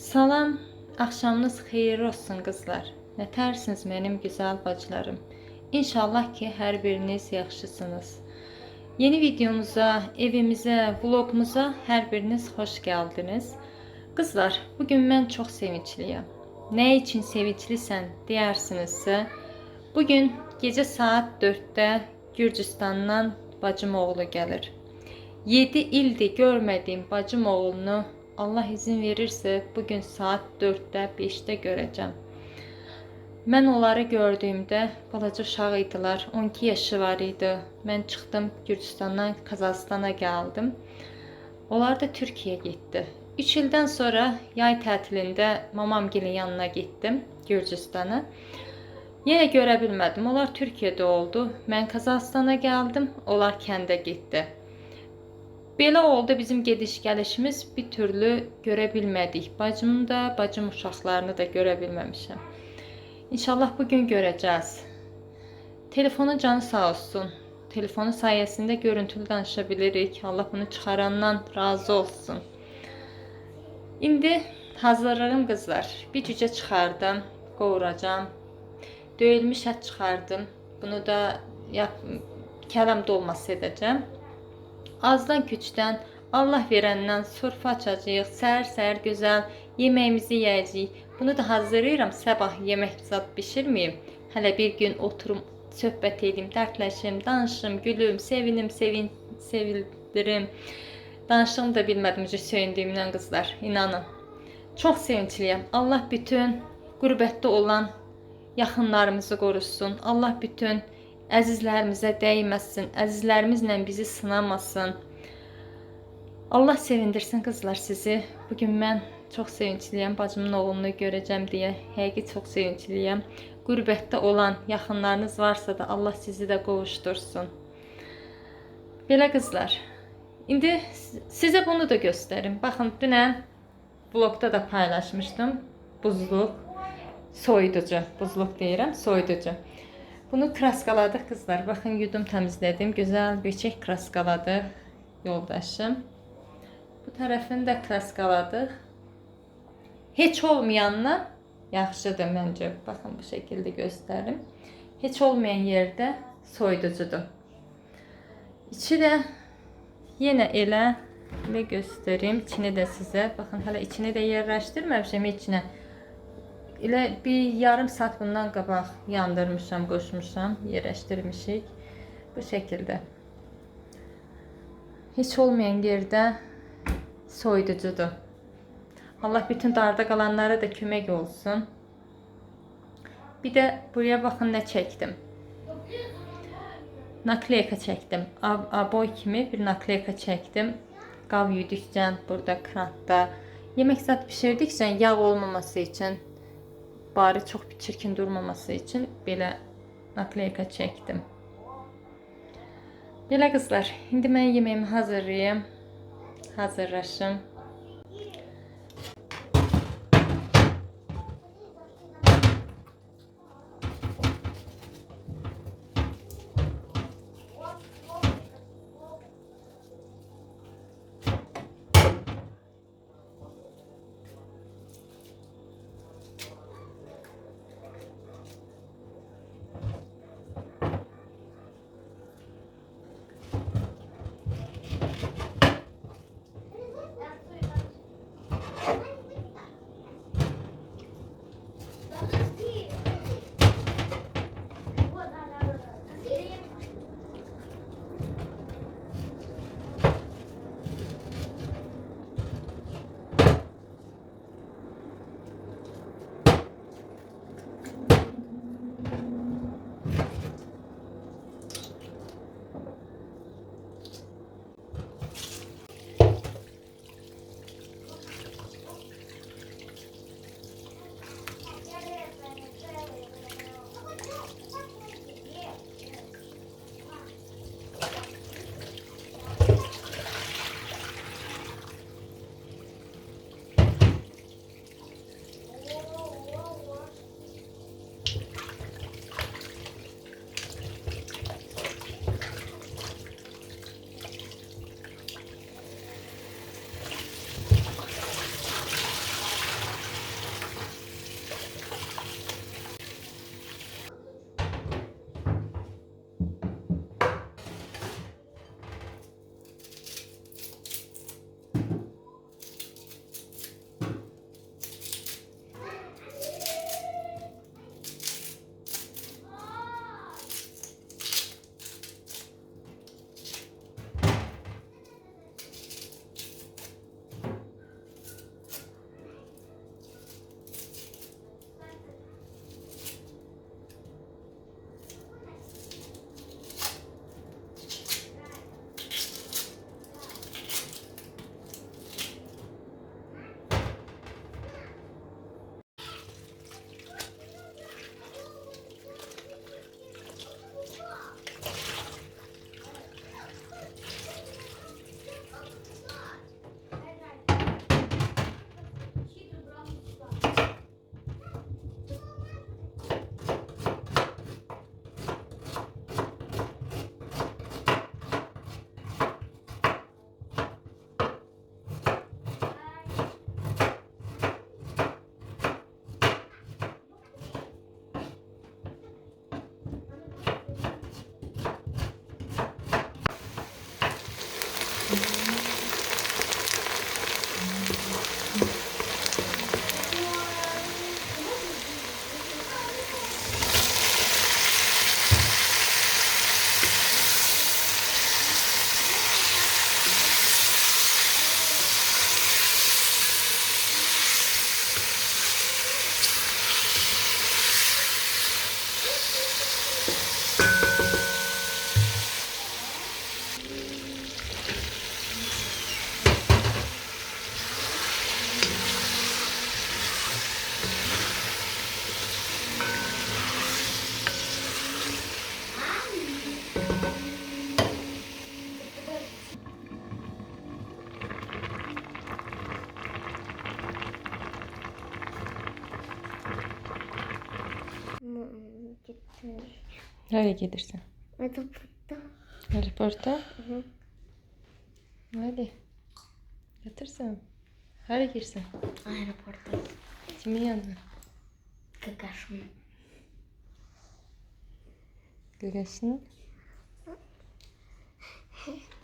Salam, axşamınız xeyirli olsun qızlar. Nətərsiniz mənim gözəl bacılarım? İnşallah ki, hər biriniz yaxşısınız. Yeni videomuza, evimizə, vlogumuza hər biriniz xoş gəldiniz. Qızlar, bugün mən çox sevincliyəm. Nə üçün sevinclisən deyərsinizsə, bugün gecə saat 4-də Gürcüstandan bacım oğlu gəlir. 7 ildir görmədiyim bacım oğlunu Allah izin verirsə bugün saat 4-də, 5-də görəcəm. Mən onları gördüyümdə balaca uşaq idilər. 12 yaşı var idi. Mən çıxdım Gürcüstandan Kazakstana gəldim. Onlar da Türkiyəyə getdi. 3 ildən sonra yay tətilində mamamgilin yanına getdim Gürcüstana. Yenə görə bilmədim. Onlar Türkiyədə oldu. Mən Kazakstana gəldim. Onlar kəndə getdi. Belə oldu bizim gediş gəlişimiz bir türlü görə bilmədik. Bacımı da, bacım uşaqlarını da görə bilməmişəm. İnşallah bugün görəcəz. Telefonun canı sağ olsun. Telefonu sayəsində görüntülü danışa bilirik. Allah bunu çıxarandan razı olsun. İndi hazırlarım qızlar. Bir cücə çıxardım, qovuracam. Döyülmüş ət çıxardım. Bunu da yap, kələm dolması edəcəm. Azdan küçdən Allah verəndən surfa açacağıq. Səhər-səhər gözəl yeməyimizi yeyəcəyik. Bunu da hazırlayıram. Sabah yemək zad bişirməyim. Hələ bir gün oturum, söhbət edeyim, dərdləşim, danışım, gülüm, sevinim, sevin, sevildirim. Danışdığımı da bilmədim necə söyündüyümdən qızlar. İnanın. Çox sevincliyəm. Allah bütün qürbətdə olan yaxınlarımızı qorusun. Allah bütün əzizlərimizə dəyməsin. Əzizlərimizlə bizi sınamasın. Allah sevindirsin qızlar sizi. Bugün mən çox sevincliyəm. Bacımın oğlunu görəcəm deyə. Həqiqi çox sevincliyəm. Qürbətdə olan yaxınlarınız varsa da Allah sizi də qovuşdursun. Belə qızlar. İndi sizə bunu da göstərim. Baxın, dünən blogda da paylaşmışdım. Buzluq soyuducu. Buzluq deyirəm, soyuducu. Bunu kraskaladıq qızlar. Baxın, yudum təmizlədim. Gözəl beçək kraskaladıq yoldaşım. Bu tərəfini də kraskaladıq. Heç olmayanla yaxşıdır məncə. Baxın, bu şəkildə göstərim. Heç olmayan yerdə soyuducudur. İçi də yenə elə elə göstərim. İçini də sizə. Baxın, hələ içini də yerləşdirməmişəm içinə. Elə bir yarım saat bundan qabaq yandırmışam, qoşmuşam, yerləşdirmişik. Bu şəkildə. Heç olmayan yerdə soyuducudur. Allah bütün darda qalanlara da kömək olsun. Bir də buraya baxın nə çəkdim. Nakleyka çəkdim. Ab aboy kimi bir nakleyka çəkdim. Qav yedikcə burada krantda yemək zat bişirdikcə yağ olmaması üçün bari çox bir çirkin durmaması üçün belə nakleyka çəkdim. Belə qızlar, indi mən yeməyimi hazırlayım. Hazırlaşım. Nereye gelirsin? Hadi burada. Aeroporta. Hı. Hadi. Yatırsın. Nereye girsin? Aeroporta. Kimin yanına? Gagaşım. Gagaşın.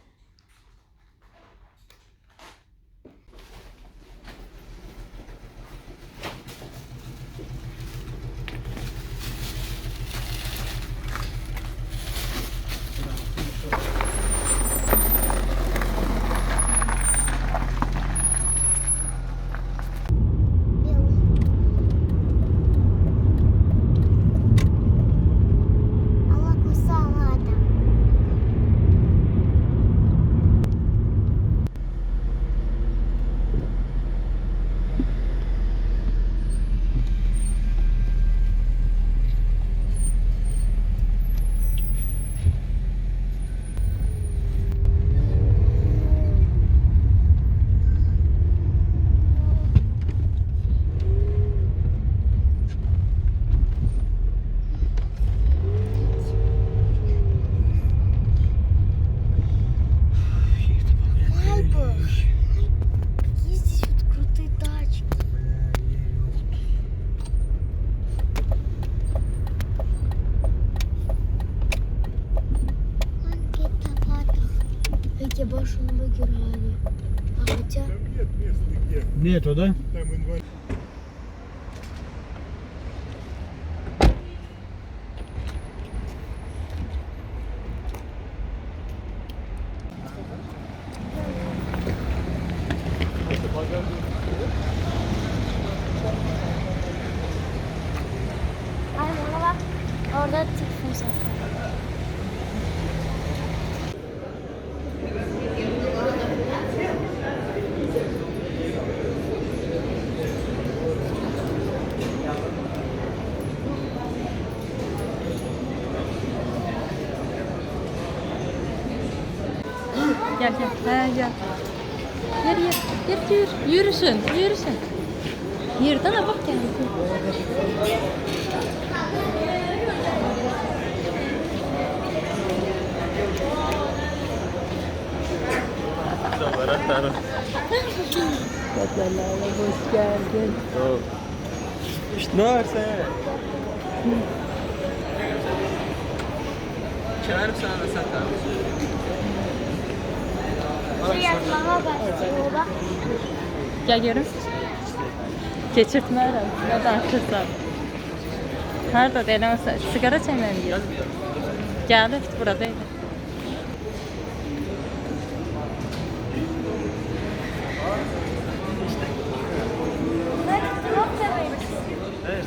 заброшенном героя. А хотя... Нету, да? Gel gel. He gel. Yürü yürü. Yürü yürü. Yürüsün. Yürüsün. Yırtana bak kendisi. Tatlala hoş geldin. İşte ne varsa ya. Çağırıp sana satın. Şimdi yatmama başlıyor bak. Gel görün. Geçirtme arası. Ne de arkası. Nerede denemesi? Sigara çekmeye mi gidiyor? Gel işte buradaydı. Evet.